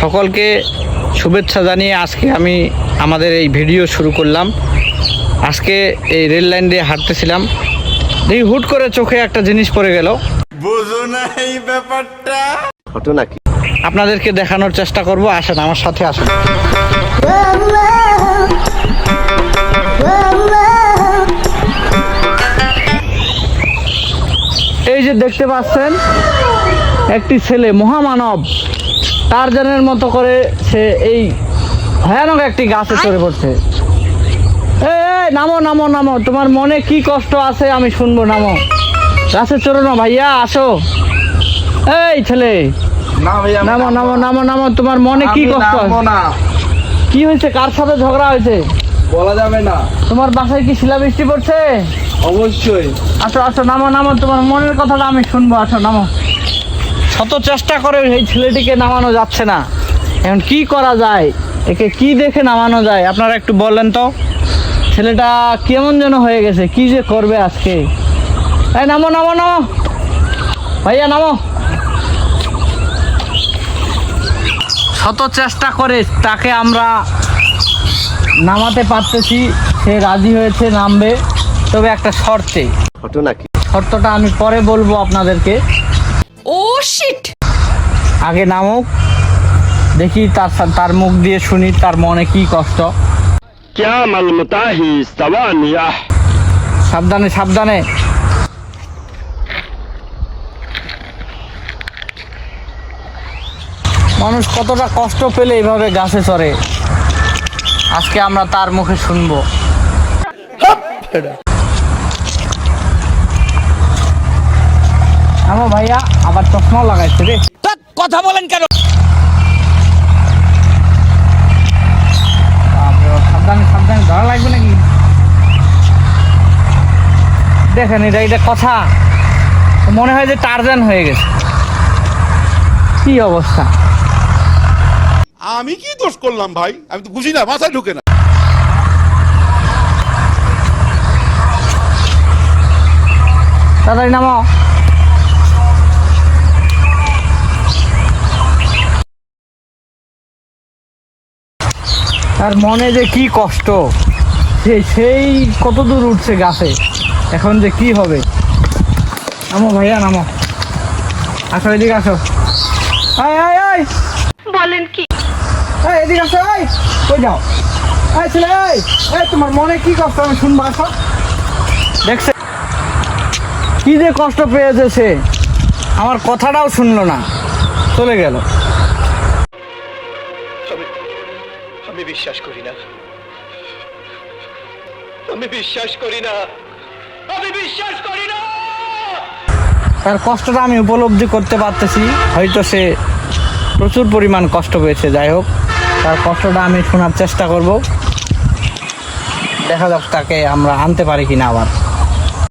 সকলকে শুভেচ্ছা জানিয়ে আজকে আমি আমাদের এই ভিডিও শুরু করলাম। আজকে এই রেল লাইন দিয়ে হাঁটতেছিলাম। দেখি হুট করে চোখে একটা জিনিস পড়ে গেল। বোঝো না এই ব্যাপারটা। ঘটনা কি? আপনাদেরকে দেখানোর চেষ্টা করব। আসেন আমার সাথে আসেন। এই যে দেখতে পাচ্ছেন একটি ছেলে মহামানব। টারজানের মতো করে সে এই ভয়ানক একটি গাছে চড়ে পড়ছে। এই, এই নামো নামো নামো। তোমার মনে কি কষ্ট আছে আমি শুনব নামো। গাছে চড়ো না ভাইয়া আসো। এই ছেলে। না ভাইয়া নামো নামো নামো নামো। তোমার মনে কি কষ্ট আছে? না। কি হয়েছে? কার সাথে ঝগড়া হয়েছে? বলা যাবে না। তোমার বাসায় কি শিলাবৃষ্টি পড়ছে? অবশ্যই। আসো আসো নামো নামো। তোমার মনের কথাটা আমি শুনব। আসো নামো। শত চেষ্টা করে এই ছেলেটিকে নামানো যাচ্ছে না। এখন কি করা যায়? একে কি দেখে নামানো যায়? আপনারা একটু বলেন তো। ছেলেটা কেমন যেন হয়ে গেছে কি যে করবে আজকে? এই নামো নামো নামো। ভাইয়া নামো। শত চেষ্টা করে তাকে আমরা নামাতে পারতেছি সে রাজি হয়েছে নামবে। তবে একটা শর্তে। ঘটনা কি? শর্তটা আমি পরে বলব আপনাদেরকে। ও শিট আগে নামুক দেখি তার তার মুখ দিয়ে শুনি তার মনে কি কষ্ট। সাবধানে সাবধানে। মানুষ কতটা কষ্ট পেলে এইভাবে গাছে চড়ে। আজকে আমরা তার মুখে শুনব। ভাইয়া আবার চশমাও লাগাইছে রে। কথা বলেন কেন? সাবধানে সাবধানে ধরা লাগবে নাকি? দেখেন এটা এটা কথা। মনে হয় যে টারজান হয়ে গেছে। কি অবস্থা? আমি কি দোষ করলাম ভাই? আমি তো বুঝি না মাথায় ঢুকে না। তাড়াতাড়ি নামো তার মনে যে কি কষ্ট। সে সেই কত দূর উঠছে গাছে। এখন যে কি হবে। নামো ভাইয়া নামো। আসো এদিকে আসো। আয় আয় আয় বলেন কি? এই এদিকে আসো এই! কই যাও? এই ছেলে এই! এই তোমার মনে কি কষ্ট? আমি শুনব আসো। দেখছে? কি যে কষ্ট পেয়েছে সে। আমার কথাটাও শুনলো না। চলে গেল। আমি বিশ্বাস করি না। আমি বিশ্বাস করি না। আমি বিশ্বাস করি না। তার কষ্টটা আমি উপলব্ধি করতে পারতেছি, হয়তো সে প্রচুর পরিমাণ কষ্ট পেয়েছে, যাই হোক। তার কষ্টটা আমি শোনার চেষ্টা করব। দেখা যাক তাকে আমরা আনতে পারি কিনা আবার।